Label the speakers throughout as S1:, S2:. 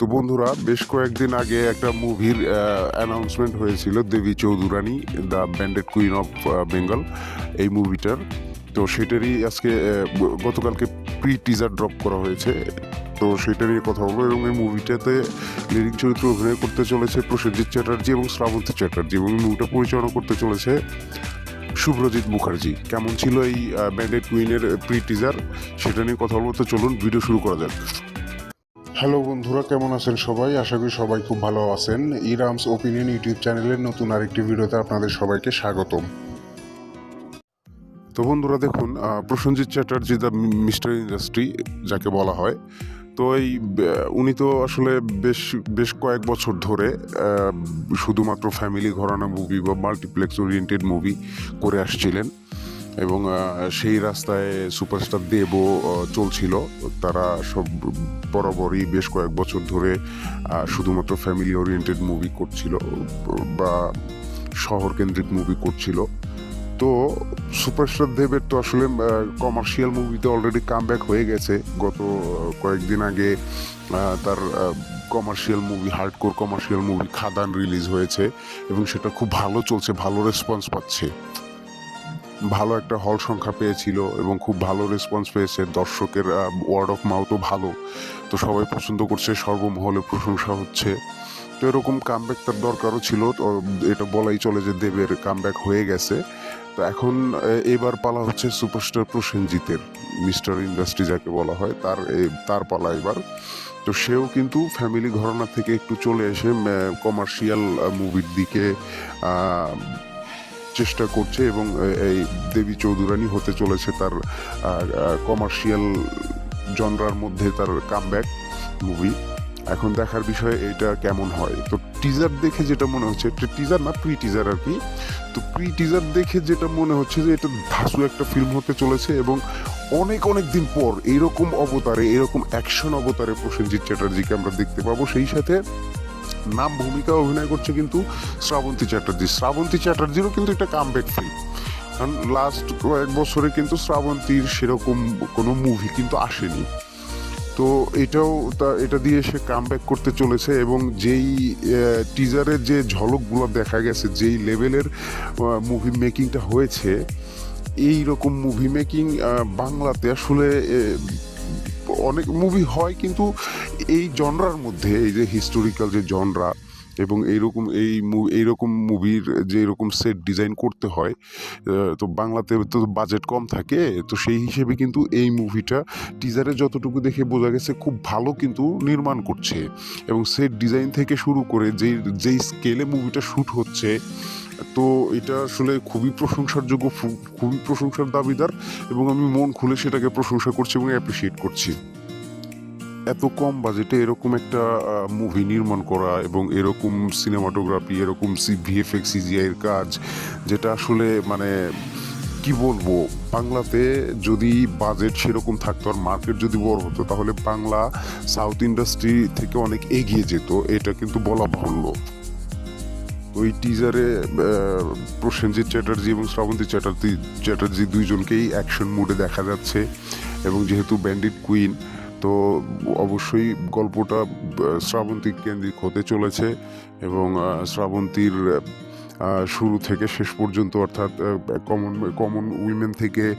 S1: তো বন্ধুরা, বেশ কয়েকদিন আগে একটা মুভির অ্যানাউন্সমেন্ট হয়েছিল, Debi Chowdhurani the bandit queen of Bengal এই মুভিটার। তো সেটারই আজকে গতকালকে প্রি টিজার ড্রপ করা হয়েছে। তো সেটা নিয়ে কথা বলব এবং এই মুভিটাতে লিডিং চরিত্র অভিনয় করতে চলেছে প্রসেনজিৎ চ্যাটার্জি এবং শ্রাবন্তী চ্যাটার্জি এবং এই মুভিটা পরিচালনা করতে চলেছে শুভ্রজিৎ মুখার্জি। কেমন ছিল এই ব্যান্ডেড কুইনের প্রি টিজার সেটা নিয়ে কথা বলব। তো চলুন ভিডিও শুরু করা যাক। হ্যালো বন্ধুরা, কেমন আছেন সবাই? আশা করি সবাই খুব ভালো আছেন। ইরামস ওপিনিয়ন ইউটিউব চ্যানেলের নতুন আরেকটি ভিডিওতে আপনাদের সবাইকে স্বাগতম। তো বন্ধুরা, দেখুন Prosenjit Chatterjee the mister industry, যাকে বলা হয়, তো এই উনি তো আসলে বেশ বেশ কয়েক বছর ধরে শুধুমাত্র ফ্যামিলি ঘরানা মুভি বা মাল্টিপ্লেক্স ওরিয়েন্টেড মুভি করে আসছিলেন। এবং সেই রাস্তায় সুপারস্টার দেবও চলছিল। তারা সব বরাবরই বেশ কয়েক বছর ধরে শুধুমাত্র ফ্যামিলি ওরিয়েন্টেড মুভি করছিল বা শহর কেন্দ্রিক মুভি করছিল। তো সুপারস্টার দেবের তো আসলে কমার্শিয়াল মুভিতে অলরেডি কাম হয়ে গেছে। গত কয়েকদিন আগে তার commercial movie hardcore commercial movie Khadaan release হয়েছে এবং সেটা খুব ভালো চলছে, ভালো রেসপন্স পাচ্ছে। ভালো একটা হল সংখ্যা পেয়েছিল এবং খুব ভালো রেসপন্স পেয়েছে। দর্শকের ওয়ার্ড অফ মাউথও ভালো। তো সবাই পছন্দ করছে সর্বমহলে প্রশংসা হচ্ছে। তো এরকম কামব্যাক তার দরকারও ছিল। এটা বলাই চলে যে দেবের কামব্যাক হয়ে গেছে। তো এখন এবার পালা হচ্ছে সুপারস্টার প্রসেনজিতের মিস্টার ইন্ডাস্ট্রি যাকে বলা হয়, তার তার পালা এবার। তো সেও কিন্তু ফ্যামিলি ঘরানা থেকে একটু চলে এসে কমার্শিয়াল মুভির দিকে চেষ্টা করছে এবং এই দেবী চৌধুরানী হতে চলেছে তার কমার্শিয়াল জনরার মধ্যে তার কামব্যাক মুভি এখন দেখার বিষয়ে এটা কেমন হয়? তো টিজার দেখে যেটা মনে হচ্ছে টিজার না প্রি টিজার আর কি। তো প্রি টিজার দেখে যেটা মনে হচ্ছে যে এটা ধাসু একটা ফিল্ম হতে চলেছে এবং অনেক অনেক দিন পর এইরকম অবতারে, এরকম অ্যাকশন অবতারে প্রসেনজিৎ চ্যাটার্জিকে আমরা দেখতে পাবো। সেই সাথে নাম ভূমিকা অভিনয় করছে কিন্তু শ্রাবন্তী চ্যাটার্জি। শ্রাবন্তী চ্যাটার্জিরও কিন্তু একটা কামব্যাক ফিল্ম কারণ লাস্ট কয়েক বছরে কিন্তু শ্রাবন্তীর সেরকম কোনো মুভি কিন্তু আসেনি। তো এটাও তা, এটা দিয়ে সে কামব্যাক করতে চলেছে এবং যেই টিজারের যে ঝলকগুলো দেখা গেছে, যেই লেভেলের মুভি মেকিংটা হয়েছে এই রকম মুভি মেকিং বাংলাতে আসলে অনেক মুভি হয় কিন্তু এই জনরার মধ্যে এই যে হিস্টোরিক্যাল যে জনরা এবং এইরকম এই এইরকম মুভির যে এরকম সেট ডিজাইন করতে হয় তো বাংলাতে তো বাজেট কম থাকে, তো সেই হিসেবে কিন্তু এই মুভিটা টিজারে যতটুকু দেখে বোঝা গেছে খুব ভালো কিন্তু নির্মাণ করছে। এবং সেট ডিজাইন থেকে শুরু করে যেই যেই স্কেলে মুভিটা শ্যুট হচ্ছে, তো এটা আসলে খুবই প্রশংসারযোগ্য খুবই প্রশংসার দাবিদার এবং আমি মন খুলে সেটাকে প্রশংসা করছি এবং অ্যাপ্রিসিয়েট করছি। এত কম বাজেটে এরকম একটা মুভি নির্মাণ করা এবং এরকম সিনেমাটোগ্রাফি এরকম সি ভিএফএক্স সিজিআই এর কাজ, যেটা আসলে মানে কি বলব? বাংলাতে যদি বাজেট সেরকম থাকতো আর মার্কেট যদি বড় হতো, তাহলে বাংলা সাউথ ইন্ডাস্ট্রি থেকে অনেক এগিয়ে যেত, এটা কিন্তু বলা বাহুল্য। ওই টিজারে প্রসেনজিৎ চ্যাটার্জি এবং শ্রাবন্তী চ্যাটার্জি চ্যাটার্জি দুইজনকেই অ্যাকশন মুডে দেখা যাচ্ছে এবং যেহেতু ব্যান্ডিট কুইন তো অবশ্যই গল্পটা শ্রাবন্তী কেন্দ্রিক হতে চলেছে এবং শ্রাবন্তীর শুরু থেকে শেষ পর্যন্ত অর্থাৎ কমন কমন উইমেন থেকে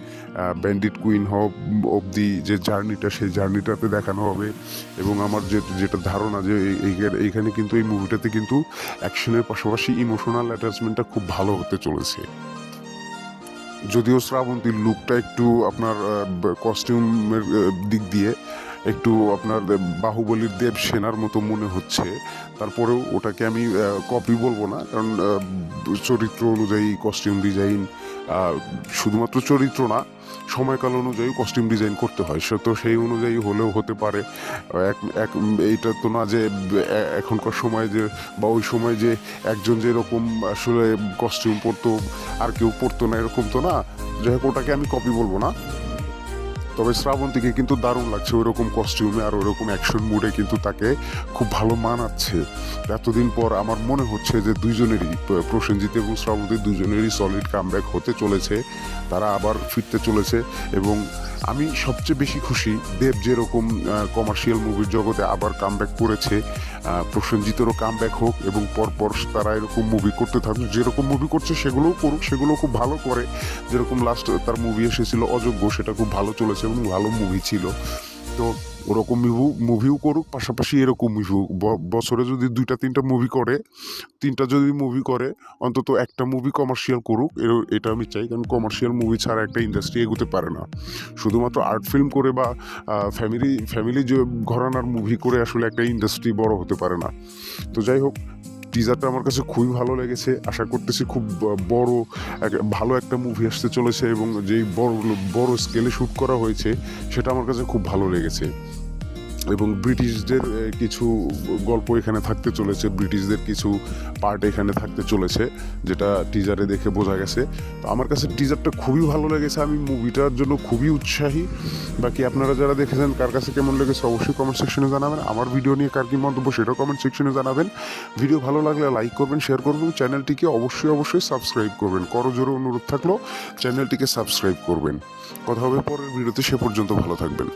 S1: ব্যান্ডিট কুইন হব অবধি যে জার্নিটা সেই জার্নিটাতে দেখানো হবে। এবং আমার যে, যেটা ধারণা যে, এই- এই- এইখানে কিন্তু এই মুভিটাতে কিন্তু অ্যাকশনের পাশাপাশি ইমোশনাল অ্যাটাচমেন্টটা খুব ভালো হতে চলেছে। যদিও শ্রাবন্তীর লুকটা একটু আপনার কস্টিউমের দিক দিয়ে একটু আপনার বাহুবলীর দেব সেনার মতো মনে হচ্ছে। তারপরেও ওটাকে আমি কপি বলব না, কারণ চরিত্র অনুযায়ী কস্টিউম ডিজাইন শুধুমাত্র চরিত্র না, সময়কাল অনুযায়ী কস্টিউম ডিজাইন করতে হয়। সে তো সেই অনুযায়ী হলেও হতে পারে। এক এক, এইটা তো না যে এখনকার সময় যে, বা ওই সময় যে একজন যেরকম আসলে কস্টিউম পরতো, আর কেউ পরতো না, এরকম তো না। যাই হোক, ওটাকে আমি কপি বলব না। তবে শ্রাবন্তীকে কিন্তু দারুণ লাগছে, ওইরকম কস্টিউমে আর ওইরকম অ্যাকশন মুডে কিন্তু তাকে খুব ভালো মানাচ্ছে। এতদিন পর আমার মনে হচ্ছে যে দুইজনেরই, প্রসেনজিৎ এবং শ্রাবন্তী দুজনেরই সলিড কামব্যাক হতে চলেছে, তারা আবার ফিরতে চলেছে এবং আমি সবচেয়ে বেশি খুশি দেব যেরকম কমার্শিয়াল মুভির জগতে আবার কামব্যাক করেছে প্রসেনজিতেরও কামব্যাক হোক এবং পরপর তারা এরকম মুভি করতে থাকুক, যেরকম মুভি করছে সেগুলোও করুক সেগুলো খুব ভালো করে। যেরকম লাস্ট তার মুভি এসেছিল অযোগ্য, সেটা খুব ভালো চলেছে। এবং ভালো মুভি ছিল। তো ওরকম মুভি মুভিও করুক, পাশাপাশি এরকম মুভি বছরে যদি দুইটা, তিনটা মুভি করে, তিনটা যদি মুভি করে, অন্তত একটা মুভি কমার্শিয়াল করুক, এর- এটা আমি চাই। কারণ কমার্শিয়াল মুভি ছাড়া একটা ইন্ডাস্ট্রি এগোতে পারে না। শুধুমাত্র আর্ট ফিল্ম করে বা ফ্যামিলি ফ্যামিলি যে ঘরানার মুভি করে, আসলে একটা ইন্ডাস্ট্রি বড় হতে পারে না। তো যাই হোক টিজারটা আমার কাছে খুবই ভালো লেগেছে। আশা করতেছি খুব বড় ভালো একটা মুভি আসতে চলেছে এবং যেই বড় বড় স্কেলে শ্যুট করা হয়েছে, সেটা আমার কাছে খুব ভালো লেগেছে। এবং ব্রিটিশদের কিছু গল্প এখানে থাকতে চলেছে, ব্রিটিশদের কিছু পার্ট এখানে থাকতে চলেছে, যেটা টিজারে দেখে বোঝা গেছে। তো আমার কাছে টিজারটা খুবই ভালো লেগেছে, আমি মুভিটার জন্য খুবই উৎসাহী। বাকি আপনারা যারা দেখেছেন, কার কাছে কেমন লেগেছে অবশ্যই কমেন্ট সেকশনে জানাবেন। আমার ভিডিও নিয়ে কার কি মন্তব্য সেটাও কমেন্ট সেকশনে জানাবেন। ভিডিও ভালো লাগলে লাইক করবেন শেয়ার করবেন চ্যানেলটিকে অবশ্যই অবশ্যই সাবস্ক্রাইব করবেন। করজোরে অনুরোধ থাকল চ্যানেলটিকে সাবস্ক্রাইব করবেন। কথা হবে পরের ভিডিওতে সে পর্যন্ত ভালো থাকবেন।